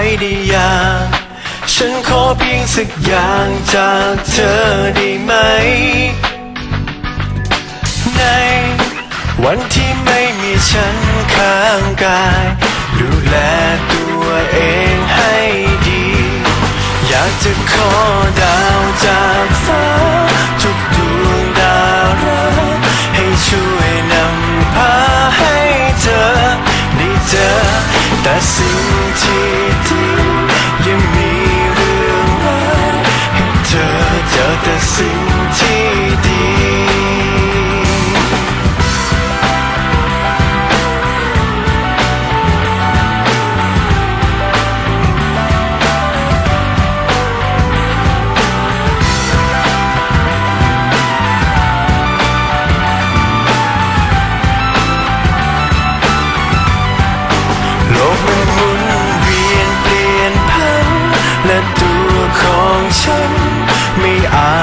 ไรได้อย่าง ฉันขอเพียงสักอย่างจากเธอได้ไหม ในวันที่ไม่มีฉันข้างกาย ดูแลตัวเองให้ดี อยากจะขอดาวจากฟ้าทุกดวงดาวรักให้ช่วยนำพาให้เธอได้เจอแต่สิ่งที่ ดี ฉันไม่อาจ